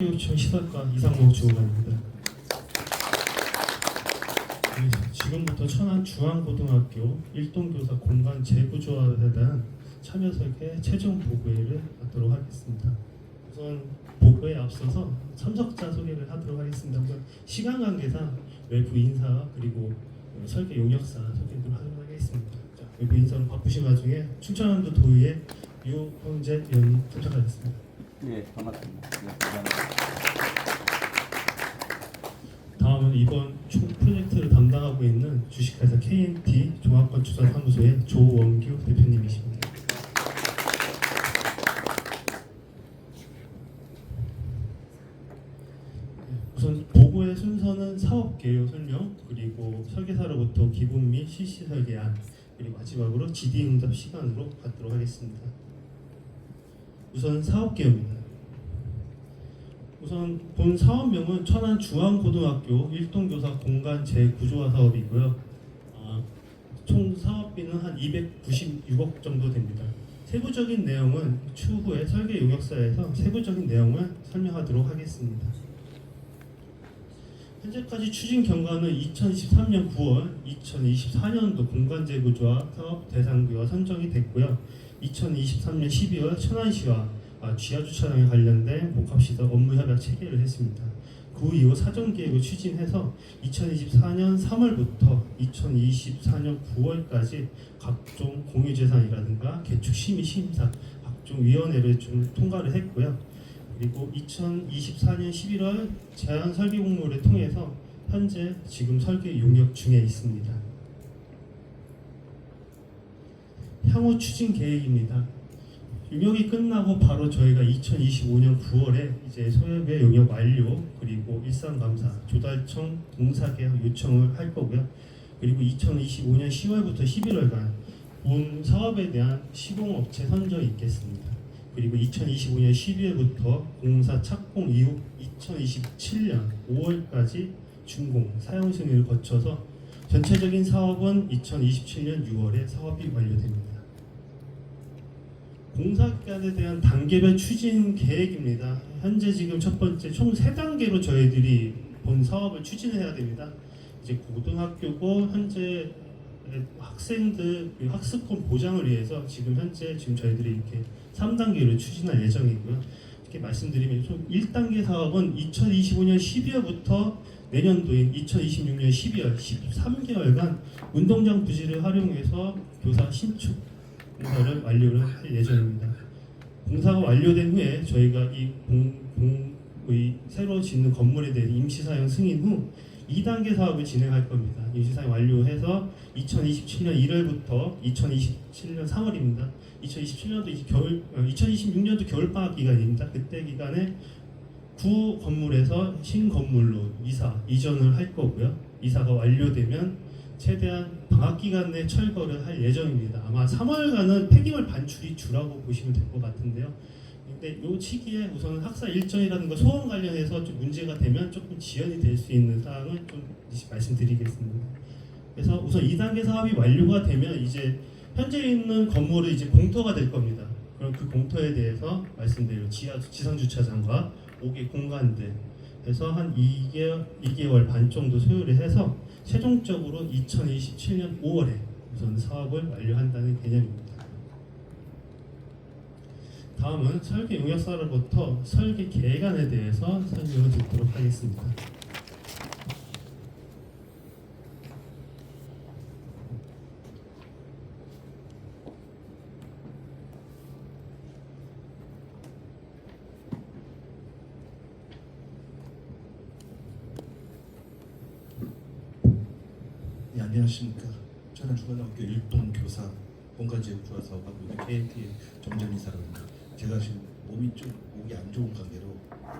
유치원 시설과 이상목 주무관입니다. 네, 지금부터 천안 중앙고등학교 일동교사 공간 재구조화에 대한 참여 설계 최종 보고회를 하도록 하겠습니다. 우선 보고에 앞서서 참석자 소개를 하도록 하겠습니다. 우선 시간 관계상 외부 인사 그리고 설계 용역사 소개를 하도록 하겠습니다. 자, 외부 인사로 바쁘신 와중에 춘천한도 도의회 유홍재 위원님 참석하셨습니다. 네, 반갑습니다. 네, 감사합니다. 다음은 이번 총 프로젝트를 담당하고 있는 주식회사 KNT 종합건축사사무소의 조원규 대표님이십니다. 우선 보고의 순서는 사업 개요 설명 그리고 설계사로부터 기본 및 실시 설계안 그리고 마지막으로 GD 응답 시간으로 갖도록 하겠습니다. 우선 사업 개요입니다. 우선 본 사업명은 천안 중앙고등학교 일동교사 공간 재구조화 사업이고요. 아, 총 사업비는 한 296억 정도 됩니다. 세부적인 내용은 추후에 설계 용역사에서 세부적인 내용을 설명하도록 하겠습니다. 현재까지 추진 경과는 2023년 9월, 2024년도 공간 재구조화 사업 대상구가 선정이 됐고요. 2023년 12월 천안시와 아, 지하 주차장에 관련된 복합시설 업무 협약 체결을 했습니다. 그 이후 사전 계획을 추진해서 2024년 3월부터 2024년 9월까지 각종 공유재산이라든가 개축 심의 심사 각종 위원회를 좀 통과를 했고요. 그리고 2024년 11월 제안 설계 공모를 통해서 현재 지금 설계 용역 중에 있습니다. 향후 추진 계획입니다. 용역이 끝나고 바로 저희가 2025년 9월에 이제 소협의 용역 완료 그리고 일산 감사 조달청 공사 계약 요청을 할 거고요. 그리고 2025년 10월부터 11월간 본 사업에 대한 시공업체 선정이 있겠습니다. 그리고 2025년 12월부터 공사 착공 이후 2027년 5월까지 준공 사용 승인을 거쳐서 전체적인 사업은 2027년 6월에 사업이 완료됩니다. 공사 기간에 대한 단계별 추진 계획입니다. 현재 지금 첫 번째 총 세 단계로 저희들이 본 사업을 추진해야 됩니다. 이제 고등학교고 현재 학생들 그 학습권 보장을 위해서 지금 현재 지금 저희들이 이렇게 3단계로 추진할 예정이고요. 이렇게 말씀드리면 총 1단계 사업은 2025년 12월부터 내년도인 2026년 12월 13개월간 운동장 부지를 활용해서 교사 신축 공사를 완료를 할 예정입니다. 공사가 완료된 후에 저희가 이 공, 공의 새로 짓는 건물에 대해 임시 사용 승인 후 2단계 사업을 진행할 겁니다. 임시 사용 완료해서 2027년 1월부터 2027년 3월입니다. 2027년도 이제 겨울, 어, 2026년도 겨울 방학 기간입니다. 그때 기간에 구 건물에서 신 건물로 이사 이전을 할 거고요. 이사가 완료되면 최대한 방학 기간 내 철거를 할 예정입니다. 아마 3월간은 폐기물 반출이 주라고 보시면 될 것 같은데요. 근데 이 시기에 우선 학사 일정이라는 거 소원 관련해서 좀 문제가 되면 조금 지연이 될 수 있는 사항을 좀 말씀드리겠습니다. 그래서 우선 2단계 사업이 완료가 되면 이제 현재 있는 건물이 이제 공터가 될 겁니다. 그럼 그 공터에 대해서 말씀드린 지하 지상 주차장과 5개 공간들 해서 한 2개월, 2개월 반 정도 소요를 해서 최종적으로 2027년 5월에 우선 사업을 완료한다는 개념입니다. 다음은 설계 용역사로부터 설계 계획안에 대해서 설명을 듣도록 하겠습니다. 네, 안녕하십니까. 저는 중고등학교 일동 교사 본가지역 주화 사업 하고 있는 KNT 정전이사로 합니다. 제가 지금 몸이 좀 목이 안 좋은 관계로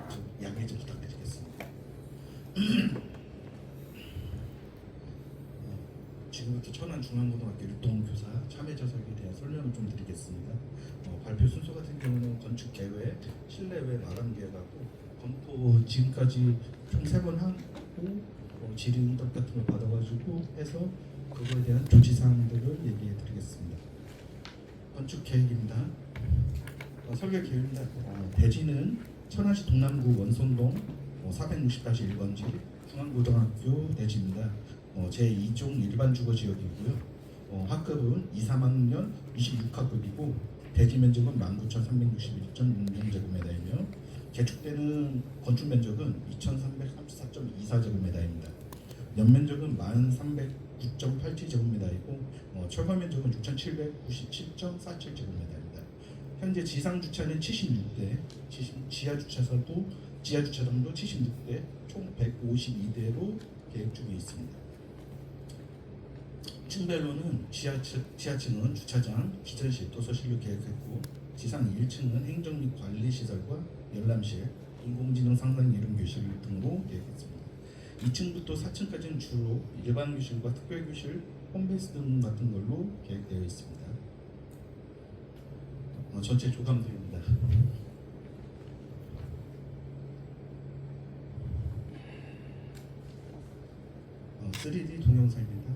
좀 양해 좀 부탁드리겠습니다. 어, 지금부터 천안 중앙고등학교 일동 교사 참여자 설계에 대한 설명을 좀 드리겠습니다. 어, 발표 순서 같은 경우는 건축 계획, 실내외 마감 계획하고 검토 지금까지 총 세 번 하고 어, 질의 응답 같은 걸 받아가지고 해서 그거에 대한 조치 사항들을 얘기해 드리겠습니다. 건축 계획입니다. 어, 설계 계획입니다. 어, 대지는 천안시 동남구 원성동 어, 460-1번 지 중앙고등학교 대지입니다. 어, 제2종 일반 주거 지역이고요. 어, 학급은 2, 3학년 26학급이고 대지 면적은 19,361.6제곱미터이며 개축되는 건축 면적은 2,334.24제곱미터입니다. 연면적은 1,309.87제곱미터이고 어, 철거 면적은 6,797.47제곱미터입니다. 현재 지상 주차는 76대, 지하 주차장도 지하 주차장도 76대, 총 152대로 계획 중에 있습니다. 층별로는 지하층, 지하층은 주차장, 기전실, 도서실로 계획했고 지상 1층은 행정 및 관리 시설과 열람실, 인공지능 상상 이름 교실 등으로 계획했습니다. 2층부터 4층까지는 주로 일반 교실과 특별 교실, 홈베이스 등 같은 걸로 계획되어 있습니다. 어, 전체 조감도입니다. 어, 3D 동영상입니다.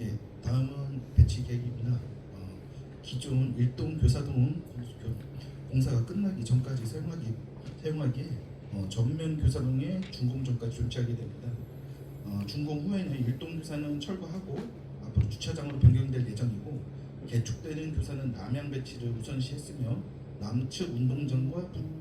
예, 다음은 배치 계획입니다. 어, 기존 일동 교사동 공사가 끝나기 전까지 사용하기 사용하기에 어, 전면 교사동에 준공전까지 조치하게 됩니다. 어, 준공 후에는 일동 교사는 철거하고 앞으로 주차장으로 변경될 예정이고 개축되는 교사는 남양 배치를 우선시했으며 남측 운동장과